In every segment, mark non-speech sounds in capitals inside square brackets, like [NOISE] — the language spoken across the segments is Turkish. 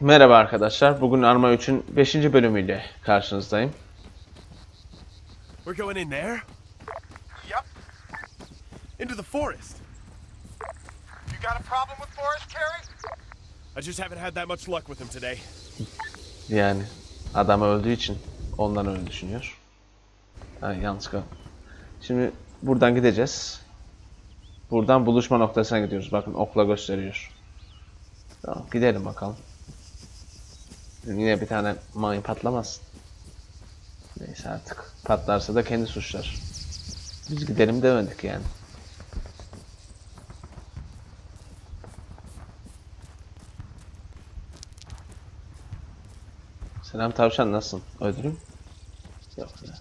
Merhaba arkadaşlar. Bugün Arma 3'ün 5. bölümüyle karşınızdayım. We're going in there? Yep. Into the forest. You got a problem with Forrest, Carrie? I just haven't had that much luck with him today. Yani adam öldüğü için ondan öyle düşünüyor. Ha, yanlışlıkla. Şimdi buradan gideceğiz. Buradan buluşma noktasına gidiyoruz. Bakın okla gösteriyor. Tamam gidelim bakalım. Yine bir tane mayın patlamasın. Neyse artık. Patlarsa da kendi suçlar. Biz gidelim demedik yani. Selam tavşan nasılsın? Öldürüm? Yok ya.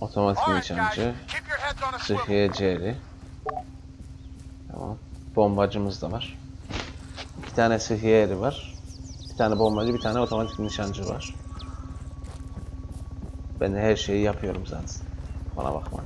Otomatik guys, nişancı, sıhhiye ciğeri. Tamam. Bombacımız da var. İki tane sıhhiye eri var. Bir tane bombacı, bir tane otomatik nişancı var. Ben her şeyi yapıyorum zaten. Bana bakma.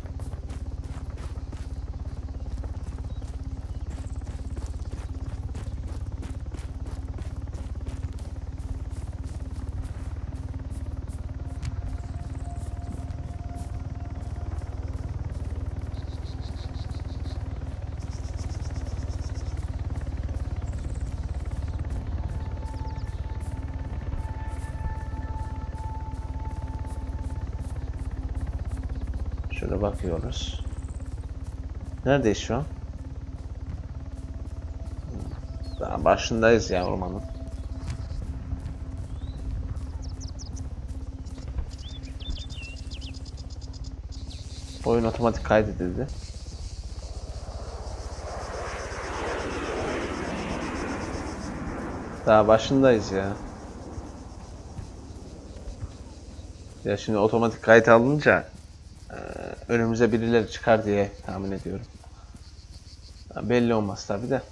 Şöyle bakıyoruz. Neredeyiz şu an? Daha başındayız ya ormanın. Oyun otomatik kaydedildi. Daha başındayız ya. Ya şimdi otomatik kayıt alınca önümüze birileri çıkar diye tahmin ediyorum. Belli olmaz tabi de.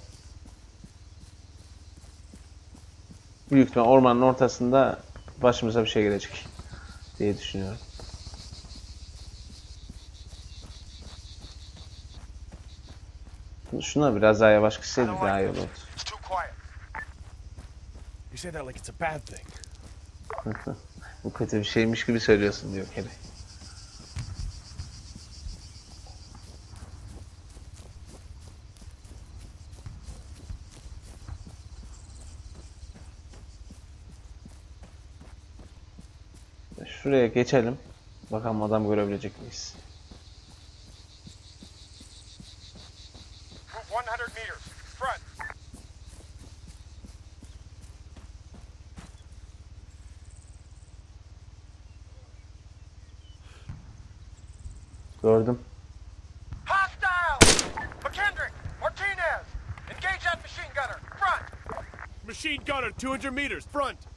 Büyük ihtimal ormanın ortasında başımıza bir şey gelecek diye düşünüyorum. Şuna biraz daha yavaş I gitseydik don't daha iyi olurdu. [LAUGHS] Bu kötü bir şeymiş gibi söylüyorsun diyor Kerry. Şuraya geçelim. Bakalım adam görebilecek miyiz? Move 100 meters. Front. Gördüm. Hostile! McKendrick! Martinez! Engage that machine gunner. Front! Machine gunner, 200 meters, front.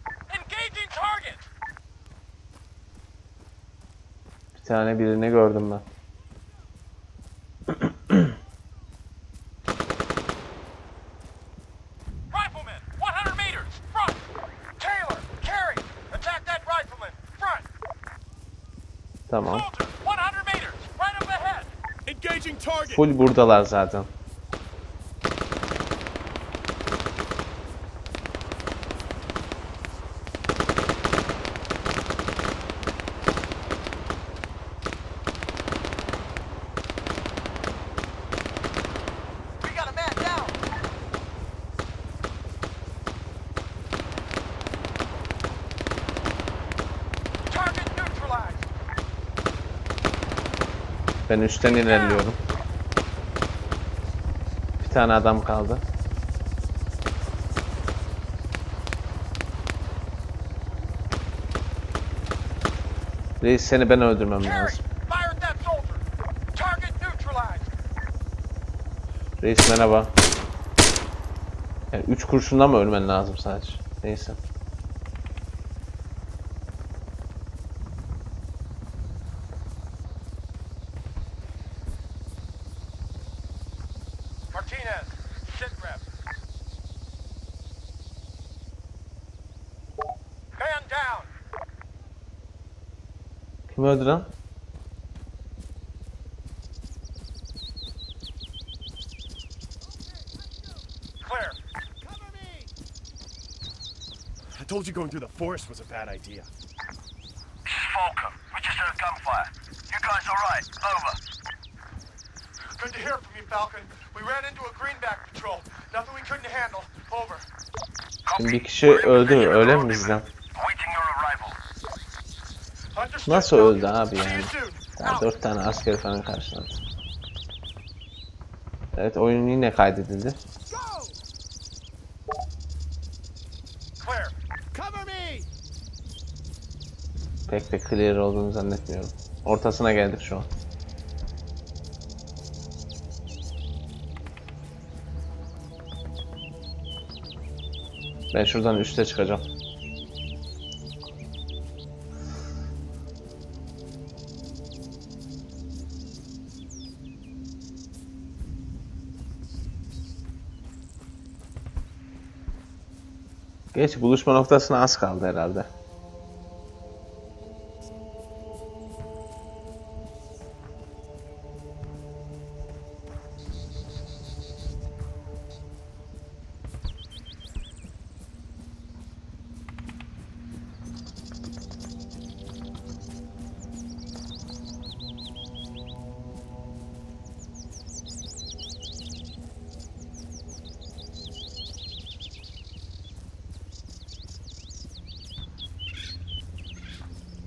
Bir tane birini gördüm ben. Rifleman! 100 meters. Front! Taylor! Carey! Attack that rifleman. Front! Tamam. Soldier! 100 meters. Right up ahead. Engaging target. Full buradalar zaten. We got a man down. Target neutralized. Ben üstten ilerliyorum. Bir tane adam kaldı. Reis seni ben öldürmem lazım. Reis merhaba. Yani 3 kurşundan mı ölmen lazım sadece? Neyse. Kim öldü lan? I told you going through the forest was a bad idea. This is Falcom. We just heard gunfire. You guys all right? Over. Good to hear from you, Falcon. We ran into a greenback patrol. Nothing we couldn't handle. Over. Bir kişi öldü? Öyle mi bizden? Nasıl öldü abi yani? soon. Ya Out. dört tane asker falan karşıladı. Evet oyun yine kaydedildi. Pek de clear olduğunu zannetmiyorum. Ortasına geldik şu an. Ben şuradan üste çıkacağım. Geç buluşma noktasına az kaldı herhalde.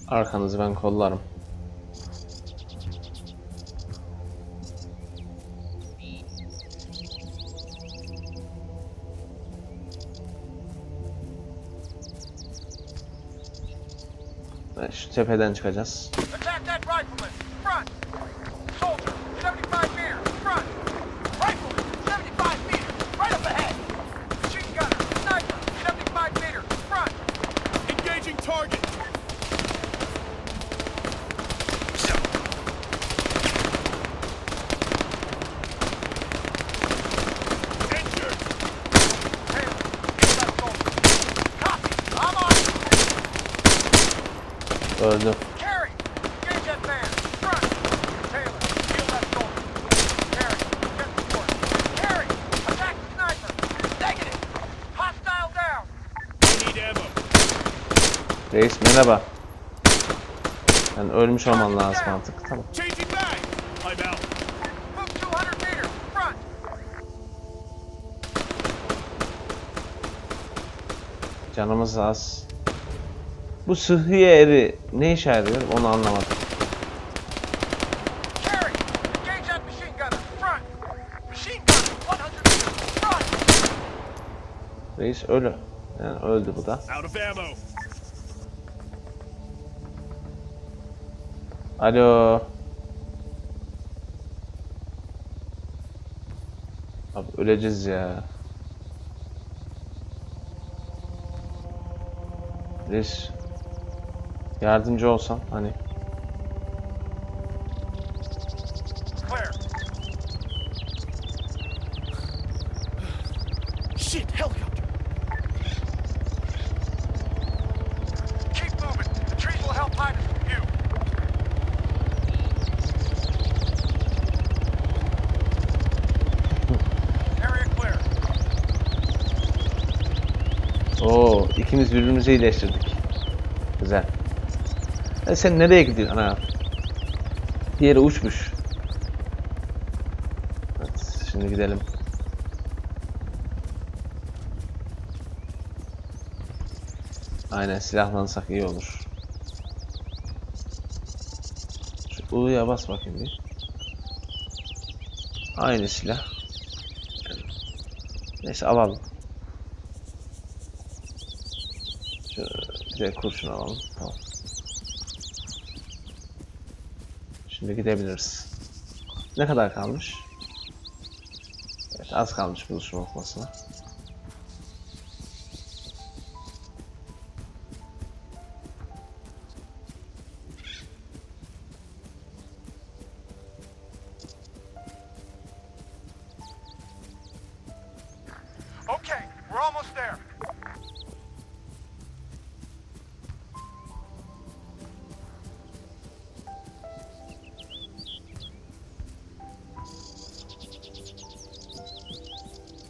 Arkanızı ben kollarım. Şu tepeden çıkacağız. Ammo. Reis merhaba. Yani ölmüş olman lazım artık. Tamam. Changing back! Bu sıhhiye eri ne işe yarıyor onu anlamadım. Carry. Engage that machine gunner. Front. Machine gunner. 100 meters. Front. Reis ölü. Yani öldü bu da. Alo. Abi öleceğiz ya. Reis. Yardımcı olsam hani. Oo, ikimiz birbirimizi iyileştirdik. Güzel. E sen nereye gidiyorsun ana? Diğeri uçmuş. Evet, şimdi gidelim. Aynen silahlansak iyi olur. Şu U'ya bas bakayım bir. Aynı silah. Neyse alalım. Şöyle bir de kurşun alalım. Tamam. Şimdi gidebiliriz. Ne kadar kalmış? Evet az kalmış buluşma noktasına.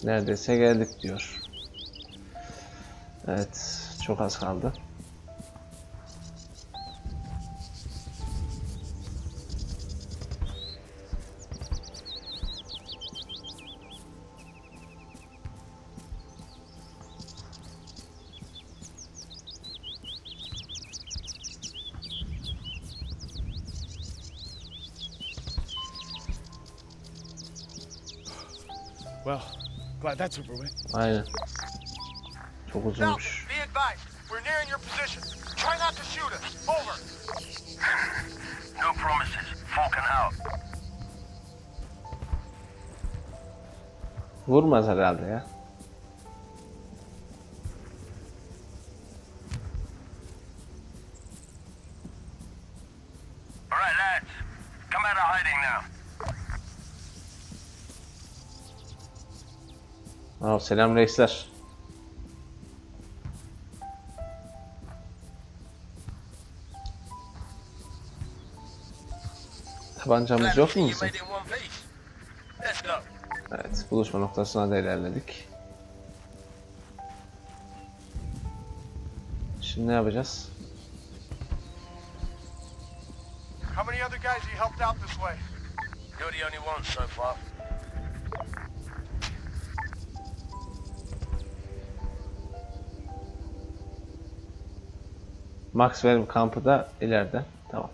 Neredeyse geldik diyor. Evet, çok az kaldı. Well, glad that's over with. Aynen. Çok uzunmuş. be advised. We're nearing your position. Try not to shoot us. Over. No promises. Falcon out. Vurmaz herhalde ya. Aa, selam reisler. Tabancamız yok mu bizim? Evet, buluşma noktasına da ilerledik. Şimdi ne yapacağız? How many other guys you helped out this way? You're the only one so far. Maxwell kampı da ileride. Tamam.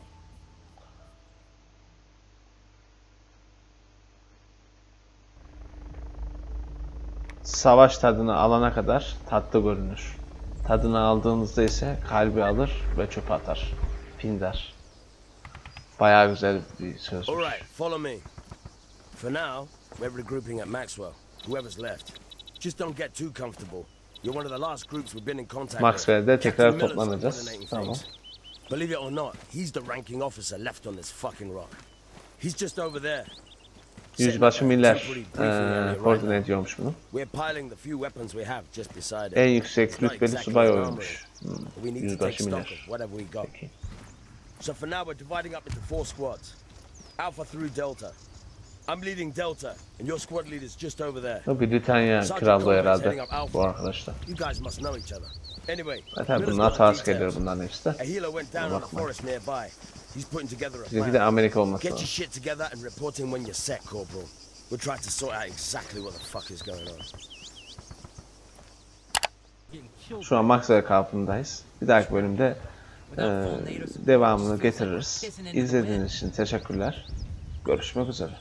Savaş tadını alana kadar tatlı görünür. Tadını aldığınızda ise kalbi alır ve çöpe atar. Pindar. Bayağı güzel bir sözmüş. All right, follow me. For now, we're regrouping at Maxwell. Whoever's left, just don't get too comfortable. You're one of the last groups we've been in contact Maxwell'de with. tekrar toplanacağız. Tamam. Believe it or not, he's the ranking officer left on this fucking rock. He's just over there. Yüzbaşı Miller right koordine ediyormuş bunu. We're piling the few weapons we have just beside it. En yüksek rütbeli subay an oymuş. Hmm, We need to take Yüzbaşı Miller. whatever we got. Peki. So for now, we're dividing up into four squads. Alpha through Delta. I'm leading Delta, and your squad leader's just over there. Bu Britanya krallığı herhalde bu arkadaşlar. You guys must know each other. Anyway, Zaten the hatası details. geliyor bunların hepsi de. A healer went down in the Bakma. forest nearby. He's putting together a Bizimki de plan. Amerika olması Get your lazım. shit together and report in when you're set, Corporal. We'll try to sort out exactly what the fuck is going on. Şu an Maxwell kampındayız. Bir dahaki bölümde eee, devamını getiririz. İzlediğiniz için teşekkürler. Görüşmek üzere.